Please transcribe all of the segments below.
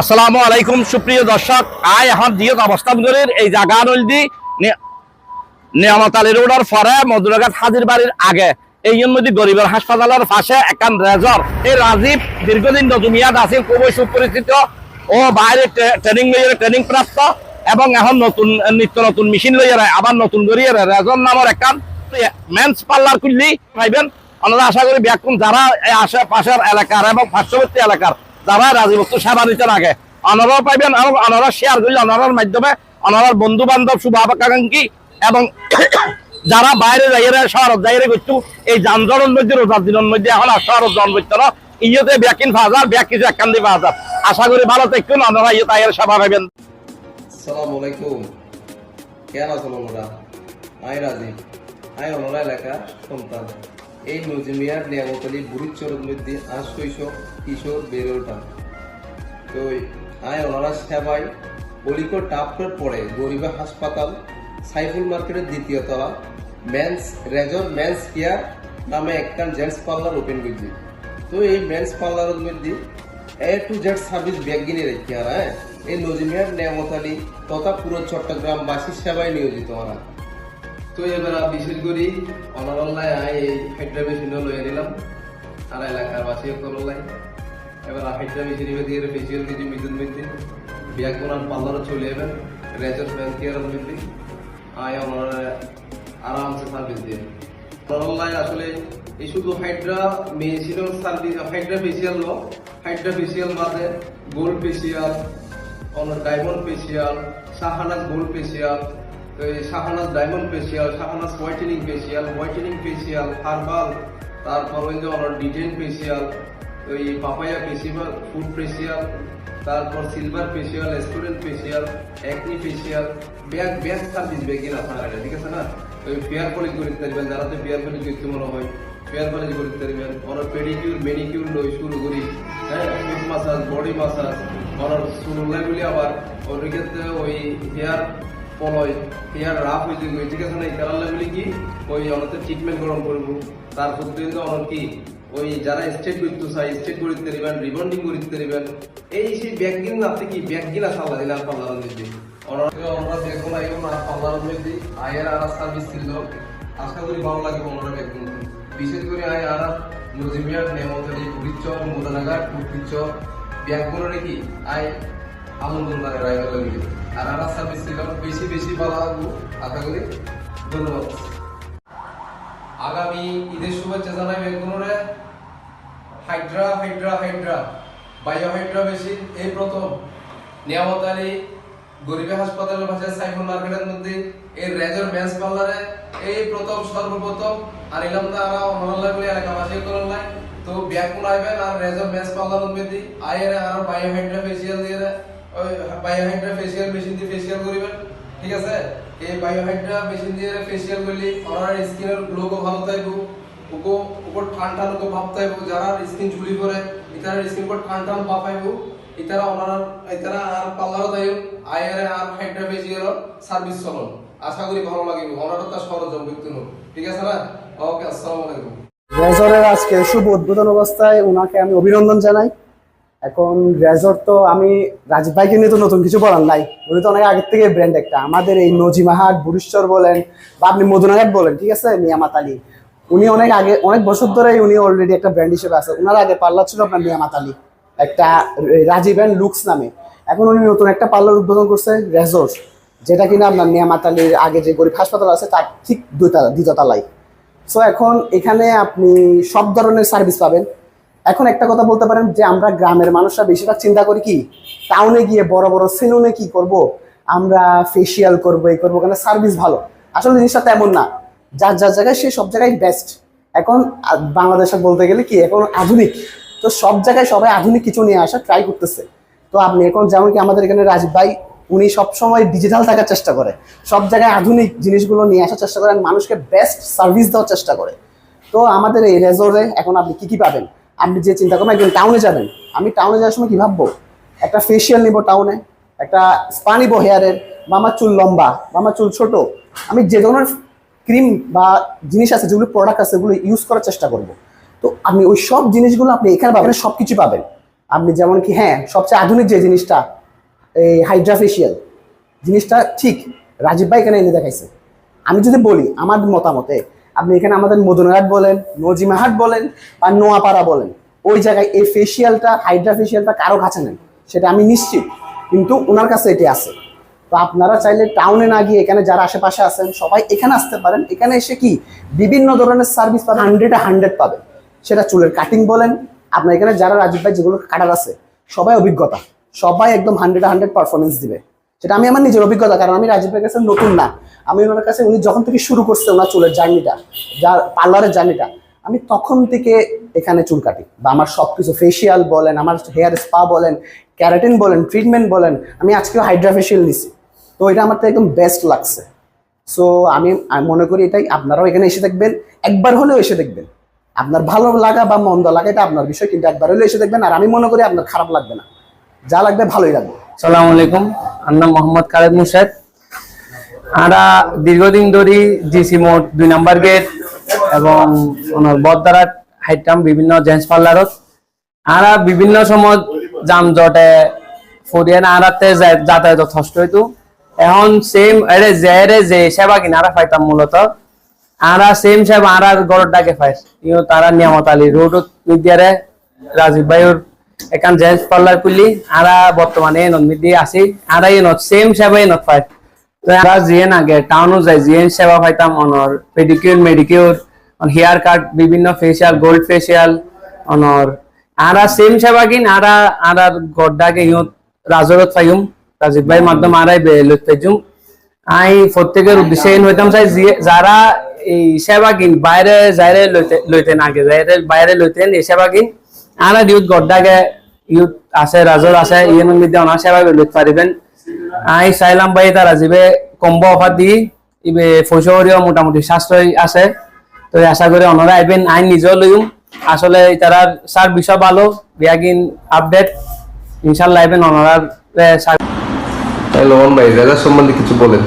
আসসালামু আলাইকুম, সুপ্রিয় দর্শক। আয় এখন জিয়ত অবস্থান করির এই জায়গা নলদি নিয়ামত আলী রোডের পরে মধুরাঘাট হাজির বাড়ির আগে। এই মধ্যে গরিবের হাসপাতালের পাশে একান রেজর। এই রাজীব দীর্ঘদিন নতুনিয়াদ আছে, খুবই সুপরিচিত ও বাইরে ট্রেনিং লইয়ারে, ট্রেনিং প্রাপ্ত এবং এখন নতুন, নিত্য নতুন মেশিন লইয়ারে আবার নতুন করিয়ে রেজর নামের একান। মেন্স পার্লার খুললি পাইবেন। আমরা আশা করি ব্যাকুম যারা এই আশেপাশের এলাকার এবং পার্শ্ববর্তী এলাকার যারা রাজীবত্ব সেবা দিতে লাগে। অনারাও পাইবেন এবং অনারা শেয়ার করলে অনারার মাধ্যমে অনারার বন্ধু বান্ধব শুভাকাঙ্ক্ষী এবং যারা বাইরে যাইরে শহর যাইরে করছু এই যানজটের মধ্যে রোজার দিনের মধ্যে এখন আর শহর জন করতে না ইয়েতে ব্যাকিন ফাজার ব্যাক কিছু একখান দিয়ে ফাজার আশা করি ভালো থাকুন অনারা ইয়ে তাইয়ের সেবা পাইবেন। আসসালামু আলাইকুম। কেন আছেন ওনারা আই রাজীব। আই ওনারা এলাকা সন্তান। এই নজিমিয়ার নিয়ামতলি বুড়িচরের মধ্যে আজ শৈশব কিশোর বেড়ে ওঠা তো আই ওনারা সেবায় অলিকর টাপের পরে গরিবা হাসপাতাল, সাইফুল মার্কেটের দ্বিতীয় তলা, মেন্স রেজর মেন্স কেয়ার নামে একটা জেন্টস পার্লার ওপেন করছি। তো এই মেন্স পার্লারের মধ্যে এ টু জেড সার্ভিস ব্যাগিনে রেখে আর হ্যাঁ? এই নজিমিয়ার নিয়ামত আলী তথা পুরো চট্টগ্রামবাসীর সেবায় নিয়োজিত ওরা তো এবার বিশেষ করি। অনারল্লায় এই হাইড্রা মেশিনও লয়ে নিলাম। আর এলাকার বাসী করলাই এবার হাইড্রা মেশিন এবার দিয়ে ফেসিয়াল কিছু মিদুন মধ্যে ব্যাগ কোনার পার্লারও চলে যাবেন রেজর ব্যাংক কেয়ারের মধ্যে আয় ওনারা আরামসে সার্ভিস দিয়ে। অনলাইন আসলে এই শুধু হাইড্রা মেশিনের সার্ভিস হাইড্রা ফেসিয়াল লো হাইড্রা ফেসিয়াল বাদে গোল্ড ফেসিয়াল অন্য diamond facial Shahnaz gold facial Shahnaz diamond facial Shahnaz whitening facial whitening facial herbal তারপর ওই যে অন্য ডিটেন ফেসিয়াল ওই পাপায়া ফেসিয়াল ফুড ফেসিয়াল তারপর silver facial student facial acne facial bag bag service bag না আপনার আগে, ঠিক আছে না? ওই ফেয়ার পলিশ করতে পারবেন যারা তো ফেয়ার পলিশ করতে মনে হয় ফেয়ার পলিশ করতে পারবেন। ওনার পেডিকিউর মেনিকিউর লই শুরু করি হ্যাঁ? ফুট মাসাজ বডি মাসাজ ওনার শুরু লাগলে আবার, ওর ক্ষেত্রে ওই হেয়ার পলয় রাফ এই কালার লাগলে কি ওই ট্রিটমেন্ট গ্রহণ করব। ওনার কি, ওই যারা স্টেট করতে চাই স্টেট পারিবেন রিবন্ডিং এই সেই ব্যাগ আপনি কি ব্যাগ গিলা সাল্লা দিলে আর পাল্লার মধ্যে আমরা দেখুন আইও না পাল্লার মধ্যে আয়ের আর সার্ভিস ছিল আশা করি ভালো লাগবে ওনারা ব্যাগ বিশেষ করে আয় আর নজিমিয়ার নেমতলি পুরিচর মুদানাঘাট পুরিচর ব্যাগগুলো নাকি আয় আমন্ত্রণ রায়গা লাগবে আর আর সার্ভিস বেশি বেশি ভালো লাগবো আশা করি ধন্যবাদ। আগামী ঈদের শুভেচ্ছা জানাই বেগুনরে hydra hydra hydra bio hydra machine, এই প্রথম। নিয়ামত আলী গরিবে হাসপাতালের পাশে সাইফুল মার্কেটের মধ্যে, এই রেজর মেন্স পার্লারে, এই প্রথম, সর্বপ্রথম, আর ইলাম তারা অনলাইন বলে এলাকাবাসী করলাই তো ব্যাকুন আইবেন আর রেজর মেন্স পার্লারের মধ্যে আয়ের আর বায়ো হাইড্রা ফেসিয়াল দিয়ে ওই বায়ো ফেসিয়াল মেশিন দিয়ে ফেসিয়াল করিবেন, ঠিক আছে? এই বায়োহাইড্রা মেশিন দিয়ে ফেসিয়াল করলে ওনার স্কিনের ভালো উপর ঠান্ডা লোক ভাব যারা স্কিন ঝুলি স্কিন উপর ঠান্ডা ভাব ইতারা ওনার, ইতারা আর আর হাইড্রা ফেসিয়াল সার্ভিস চলন। আশা করি ভালো লাগিব ঠিক আছে না? ওকে, আসসালামু আলাইকুম। আজকে শুভ উদ্বোধন অবস্থায় ওনাকে আমি অভিনন্দন জানাই। এখন রেজর তো আমি রাজীব ভাইকে নিয়ে তো নতুন কিছু বলার নাই। উনি তো অনেক আগের থেকে ব্র্যান্ড একটা। আমাদের এই নজিমাহাট বুরিশ্বর বলেন বা আপনি মধুনাঘাট বলেন, ঠিক আছে? নিয়ামাত আলী। উনি অনেক আগে, অনেক বছর ধরেই উনি অলরেডি একটা ব্র্যান্ড হিসেবে আছে। ওনার আগে পার্লার ছিল আপনার নিয়ামাত আলী। একটা রাজীব অ্যান্ড লুকস নামে। এখন উনি নতুন একটা পার্লার উদ্বোধন করছে রেজর যেটা কিনা আপনার নিয়ামাত আলীর আগে যে গরিব হাসপাতাল আছে, তার ঠিক দুইতলা দ্বিতীয়তলায় সো এখন এখানে আপনি সব ধরনের সার্ভিস পাবেন। এখন একটা কথা বলতে পারেন যে আমরা গ্রামের মানুষরা বেশিরভাগ চিন্তা করি কি? টাউনে গিয়ে বড় বড় সেলুনে কি করব? আমরা ফেসিয়াল করব, এই করব কারণ সার্ভিস ভালো। আসলে জিনিসটা তেমন না। যার যার জায়গায় সে সব জায়গায় বেস্ট এখন বাংলাদেশে বলতে গেলে কি, এখন আধুনিক। তো সব জায়গায় সবাই আধুনিক কিছু নিয়ে আসা ট্রাই করতেছে। তো আপনি এখন যেমন কি আমাদের এখানে রাজীব ভাই, উনি সবসময় ডিজিটাল থাকার চেষ্টা করে। সব জায়গায় আধুনিক জিনিসগুলো নিয়ে আসার চেষ্টা করেন। মানুষকে বেস্ট সার্ভিস দেওয়ার চেষ্টা করে। তো আমাদের এই রেজরে এখন আপনি কি কি পাবেন? আপনি যে চিন্তা করবেন, একদিন টাউনে যাবেন। আমি টাউনে যাওয়ার সময় কি ভাববো? একটা ফেসিয়াল নিব টাউনে একটা স্পা নিবো হেয়ারের বা চুল লম্বা বা চুল ছোট। আমি যে ধরনের ক্রিম বা জিনিস আছে, যেগুলো প্রোডাক্ট আছে সেগুলো ইউজ করার চেষ্টা করব। তো আপনি ওই সব জিনিসগুলো আপনি এখানে পাবেন সব কিছু পাবেন। আপনি যেমন কি হ্যাঁ সবচেয়ে আধুনিক যে জিনিসটা, এই হাইড্রাফেশিয়াল জিনিসটা ঠিক রাজীব ভাই এখানে এনে দেখাইছে। আমি যদি বলি, আমার মতামতে আপনি এখানে আমাদের মদনঘাট বলেন, নজিমাহাট বলেন বা নোয়াপাড়া বলেন, ওই জায়গায় এই ফেশিয়ালটা হাইড্রা ফেশিয়ালটা কারও কাছে নেই, সেটা আমি নিশ্চিত। কিন্তু ওনার কাছে এটি আছে। তো আপনারা চাইলে টাউনে না গিয়ে এখানে যারা আশেপাশে আছেন, সবাই এখানে আসতে পারেন। এখানে এসে কি? বিভিন্ন ধরনের সার্ভিস পাবেন হান্ড্রেডে হান্ড্রেড পাবেন। সেটা চুলের কাটিং বলেন, আপনার এখানে যারা রাজীব ভাই যেগুলো কাটার আছে, সবাই অভিজ্ঞতা। সবাই একদম হান্ড্রেড হান্ড্রেড পারফরমেন্স দিবে। সেটা আমি আমার নিজের অভিজ্ঞতা, কারণ আমি রাজীব ভাইয়ের কাছে নতুন না। আমি ওনার কাছে, উনি যখন থেকে শুরু করছে ওনার চুলের জার্নিটা, যার পার্লারের জার্নিটা, আমি তখন থেকে এখানে চুল কাটি। বা আমার সব কিছু ফেসিয়াল বলেন, আমার হেয়ার স্পা বলেন ক্যারাটিন বলেন ট্রিটমেন্ট বলেন, আমি আজকেও হাইড্রা ফেসিয়াল নিছি। তো এটা আমার তো একদম বেস্ট লাগছে। সো আমি মনে করি এটাই, আপনারাও এখানে এসে দেখবেন, একবার হলেও এসে দেখবেন। আপনার ভালো লাগা বা মন্দ লাগা, এটা আপনার বিষয়, কিন্তু একবার হলেও এসে দেখবেন, আর আমি মনে করি আপনার খারাপ লাগবে না। যা লাগবে ভালোই লাগবে। সালাম আলাইকুম, আমার নাম মোহাম্মদ খালেদ মুর্শেদ আমরা দীর্ঘদিন ধরে জিসি মোড দুই নাম্বার গেট এবং বদদারাত হাইটাম বিভিন্ন জেন্টস পার্লারত। আমরা বিভিন্ন সময় যানজটে ফরিয়ান আরাতে যাতায়াত কষ্ট হইতো। এখন সেম এরে এরে যে সেবা কিনা আরা পাইতাম মূলত। আরা সেম সেবা আরার গড় ডাকে পাই। ইও তারা নিয়ামত আলী রোড মিডিয়ারে রাজীব ভাইয়ের এখান জেন্টস পার্লার খুললি আরা বর্তমানে এনত মিদি আছি। আরা এনত সেম সেবা এনত পাই। আরা জিএন আগে টাউনও যাই জিএন সেবা পাইতাম, অনর পেডিকিউর মেডিকিউর হেয়ার কাট বিভিন্ন ফেসিয়াল গোল্ড ফেসিয়াল অনর আরা সেম সেবা কিন, আরা আরার গড্ডাকে ইয়ত রাজরত পাইম রাজীব ভাই মাধ্যম আরাই বেলত পাইজুম আই প্রত্যেকের উদ্দেশ্যে হইতাম চাই যারা এই সেবা কিন বাইরে যাইরে লইতে লইতেন আগে যাইরে বাইরে লইতেন এই সেবা কিন আনা ইউথ গড্ডাকে ইউথ আছে রাজর আছে ইয়ের মধ্যে অনার সেবা লইতে পারিবেন আই চাইলাম ভাই তার রাজীবে কম্বো অফার দি ইবে পয়সাও মোটামুটি সাশ্রয় আছে। তো আশা করি অনরা আইবেন আইন নিজেও লইম আসলে সার বিষয় ভালো বিয়াগিন আপডেট। ইনশাল্লাহ আইবেন অনরার হ্যাঁ লোমন ভাই রেজার সম্বন্ধে কিছু বলেন।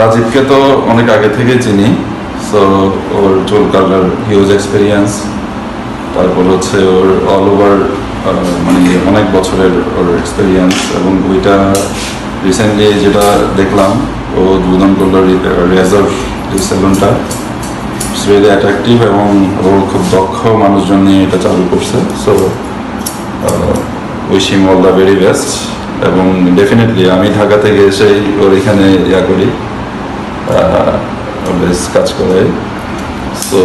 রাজীবকে তো অনেক আগে থেকে চিনি। সো ওর চুল কালার হিউজ এক্সপিরিয়েন্স তারপর হচ্ছে ওর অল ওভার মানে অনেক বছরের ওর এক্সপিরিয়েন্স এবং ওইটা রিসেন্টলি যেটা দেখলাম, ও উদ্বোধন করল রেজার সেলুনটা রিয়েলি অ্যাট্রাকটিভ এবং ও খুব দক্ষ মানুষজন নিয়ে এটা চালু করছে। So wish all the very best এবং ডেফিনেটলি আমি ঢাকা থেকে এসেই ওর এখানে ইয়া করি বেশ কাজ করে। সো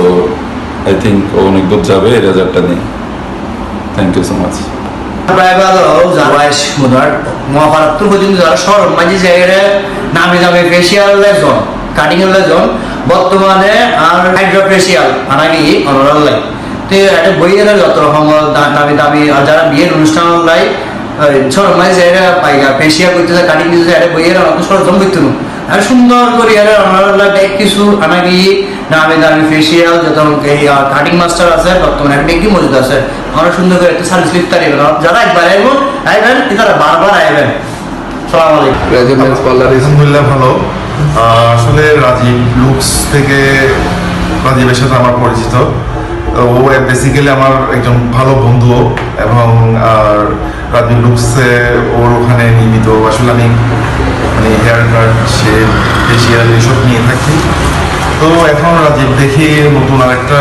আই থিঙ্ক ও অনেক দূর যাবে রেজাল্টটা নিয়ে। থ্যাংক ইউ সো মাচ লেজন কাটিং আর হাইড্রো ফেসিয়াল আনাগি অনরাল লাই তো একটা বইয়ের যত রকম দামি দামি আর যারা বিয়ের অনুষ্ঠান লাই কাটিং বইয়ের অত সরজম করতে আর সুন্দর করে আর লাই কিছু দামি যত কাটিং মাস্টার আছে বর্তমানে একটা কি মজুদ আছে আমরা সুন্দর করে একটা সার্ভিস লিখতে পারি যারা একবার আইবেন আইবেন তারা বারবার আইবেন। সালাম আলাইকুম। রাজীব পার্লার আলহামদুলিল্লাহ ভালো। আহ, আসলে রাজীব লুকস থেকে রাজীবের সাথে আমার পরিচিত। তো ও বেসিক্যালি আমার একজন ভালো বন্ধু এবং আর রাজীব লুকসে ওর ওখানে নিয়মিত আসলে আমি মানে হেয়ার কাট শেভ ফেসিয়াল এসব নিয়ে থাকি। তো এখন রাজীব দেখি নতুন আরেকটা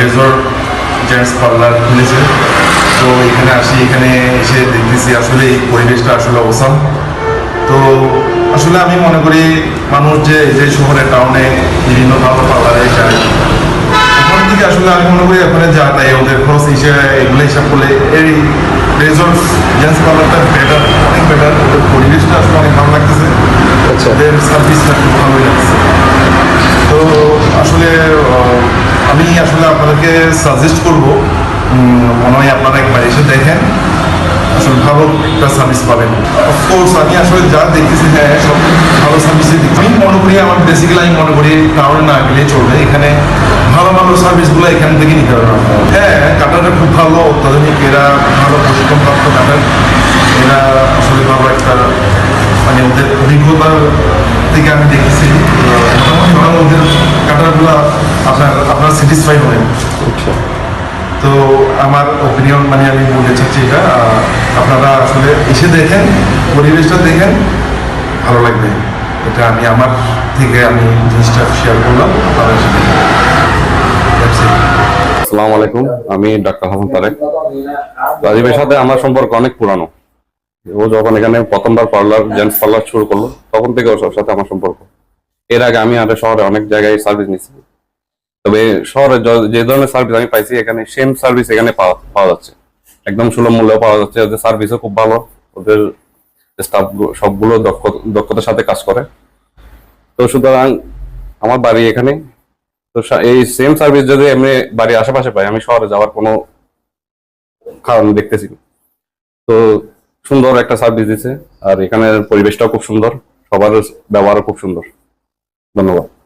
রেজর্ট জেন্টস পার্লার খুলেছে। তো এখানে আসি এখানে এসে দেখতেছি আসলে এই পরিবেশটা আসলে অবসান তো আসলে আমি মনে করি মানুষ যে যে শহরে টাউনে বিভিন্ন ভালো পার্লারে যায় ওখান থেকে আসলে আমি মনে করি ওখানে যা তাই ওদের খরচ হিসেবে এগুলো হিসাব করলে এই রেজর্ট জেন্টস পার্লারটা বেটার অনেক বেটার ওদের পরিবেশটা আসলে অনেক ভালো লাগতেছে। আচ্ছা। ওদের সার্ভিসটা খুব ভালোই লাগছে তো আসলে আমি আসলে আপনাদেরকে সাজেস্ট করব মনে হয় আপনারা একবার এসে দেখেন। আসলে ভালো একটা সার্ভিস পাবেন। অফকোর্স আমি আসলে যা দেখতেছি হ্যাঁ সব ভালো সার্ভিসই দেখছি। আমি মনে করি, আমার বেসিক্যালি আমি মনে করি টাউনে না গেলে চলবে। এখানে ভালো ভালো সার্ভিসগুলো এখান থেকে নিতে আপনারা। হ্যাঁ কাটারটা খুব ভালো, অত্যাধুনিক। এরা ভালো প্রশিক্ষণপ্রাপ্ত কাটার। এরা আসলে ভালো একটা মানে ওদের অভিজ্ঞতার থেকে আমি দেখেছি। ওদের কাটারগুলো আপনার আপনারা স্যাটিসফাই হবেন। তো আমার ওপিনিয়ন মানে আমি বলতে চাচ্ছি এটা আপনারা আসলে এসে দেখেন পরিবেশটা দেখেন ভালো লাগবে। এটা আমি আমার থেকে আমি জিনিসটা শেয়ার করলাম আপনাদের সাথে। আসসালামু আলাইকুম আমি ডাক্তার হাসান তারেক। রাজীবের সাথে আমার সম্পর্ক অনেক পুরানো। ও যখন এখানে প্রথমবার পার্লার জেন্টস পার্লার শুরু করল তখন থেকে ওর সাথে আমার সম্পর্ক। এর আগে আমি আরও শহরে অনেক জায়গায় সার্ভিস নিচ্ছি তবে শহরে যে ধরনের সার্ভিস আমি পাইছি, এখানে সেম সার্ভিস এখানে পাওয়া যাচ্ছে। একদম সুলভ মূল্যে পাওয়া যাচ্ছে। ওদের সার্ভিসও খুব ভালো। ওদের স্টাফ সবগুলো দক্ষ, দক্ষতার সাথে কাজ করে। তো সুতরাং আমার বাড়ি এখানে। তো এই সেম সার্ভিস যদি এমনি বাড়ির আশেপাশে পাই, আমি শহরে যাওয়ার কোনো কারণ দেখতেছি তো সুন্দর একটা সার্ভিস দিছে। আর এখানের পরিবেশটাও খুব সুন্দর। সবার ব্যবহারও খুব সুন্দর। ধন্যবাদ।